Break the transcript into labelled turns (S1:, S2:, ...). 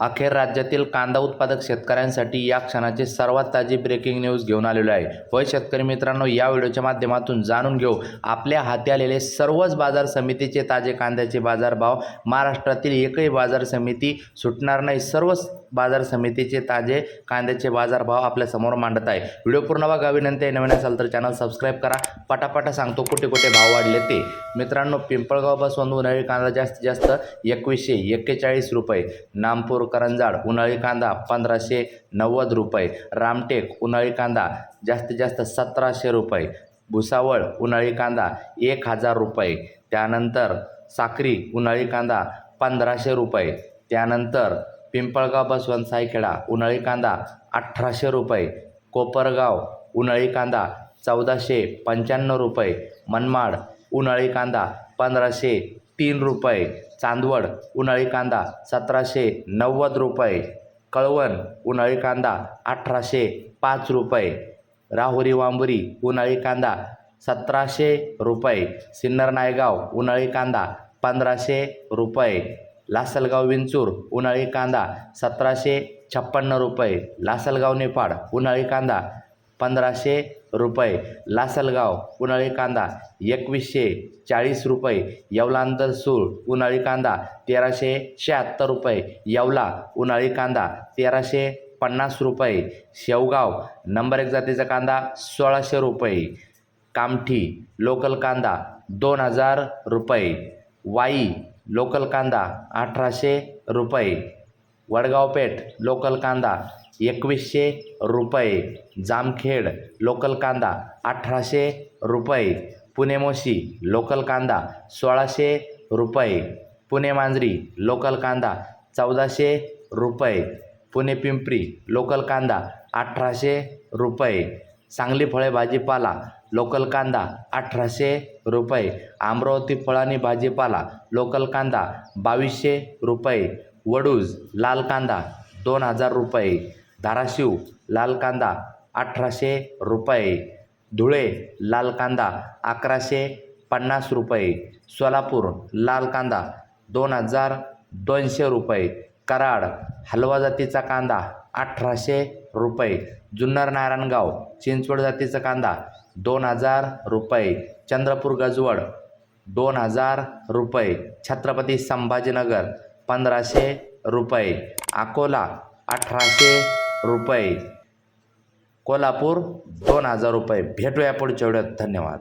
S1: अखेर राज्यातील कांदा उत्पादक शेतकऱ्यांसाठी या क्षणाची सर्वात ताजी ब्रेकिंग न्यूज घेऊन आलेलो आहे. व शेतकरी मित्रांनो या व्हिडिओच्या माध्यमातून जाणून घेऊ. आपल्या हाती आलेले सर्वच बाजार समितीचे ताजे कांद्याचे बाजारभाव महाराष्ट्रातील एकही बाजार समिती सुटणार नाही. सर्वच बाजार समितीचे ताजे कांद्याचे बाजारभाव आपल्यासमोर मांडत आहे. व्हिडिओ पूर्ण बघा विनंती आहे नवीन असाल तर चॅनल सबस्क्राईब करा. पटापटा सांगतो कुठे कुठे भाव वाढले ते. मित्रांनो पिंपळगावपासून उन्हाळी कांदा जास्तीत जास्त एकवीसशे एक्केचाळीस रुपये. नामपूर करंजाड उन्हाळी कांदा पंधराशे नव्वद रुपये. रामटेक उन्हाळी कांदा जास्तीत जास्त सतराशे रुपये. भुसावळ उन्हाळी कांदा एक हजार रुपये. त्यानंतर साक्री उन्हाळी कांदा पंधराशे रुपये. त्यानंतर पिंपळगाव बसवंत सायखेडा उन्हाळी कांदा अठराशे रुपये कोपरगाव उन्हाळी कांदा चौदाशे पंच्याण्णव रुपये मनमाड उन्हाळी कांदा पंधराशे तीन रुपये चांदवड उन्हाळी कांदा सतराशे नव्वद रुपये कळवण उन्हाळी कांदा अठराशे पाच रुपये राहुरी वांबुरी उन्हाळी कांदा सतराशे रुपये सिन्नर नायगाव उन्हाळी कांदा पंधराशे रुपये लासलगाव विंचूर उन्हाळी कांदा सतराशे छप्पन्न रुपये. लासलगाव नेपाड उन्हाळी कांदा पंधराशे रुपये. लासलगाव उन्हाळी कांदा एकवीसशे चाळीस रुपये. येवलांतर सूळ उन्हाळी कांदा तेराशे शहात्तर रुपये. येवला उन्हाळी कांदा तेराशे पन्नास रुपये. शेवगाव नंबर एक जातीचा कांदा सोळाशे रुपये. कामठी लोकल कांदा दोन हजार रुपये. वाई लोकल कांदा अठराशे रुपये. वडगाव पेठ लोकल कांदा एकवीसशे रुपये. जामखेड लोकल कांदा अठराशे रुपये. पुणे मोशी लोकल कांदा सोळाशे रुपये. पुणे मांजरी लोकल कांदा चौदाशे रुपये. पुणे पिंपरी लोकल कांदा अठराशे रुपये. सांगली फळे भाजीपाला लोकल कांदा अठराशे रुपये अमरावती फळांनी भाजीपाला लोकल कांदा बावीसशे रुपये वडूज लाल कांदा दोन हजार रुपये धाराशिव लाल कांदा अठराशे रुपये धुळे लाल कांदा अकराशे पन्नास रुपये सोलापूर लाल कांदा दोन हजार दोनशे रुपये कराड हलवा जातीचा कांदा अठराशे रुपये. जुन्नर नारायणगाव चिंचवड जातीचा कांदा दोन हजार रुपये. चंद्रपूर गजवड दोन हजार रुपये. छत्रपती संभाजीनगर पंधराशे रुपये. अकोला अठराशे रुपये. कोल्हापूर दोन हजार रुपये. भेटूया पुढच्या व्हिडिओत धन्यवाद.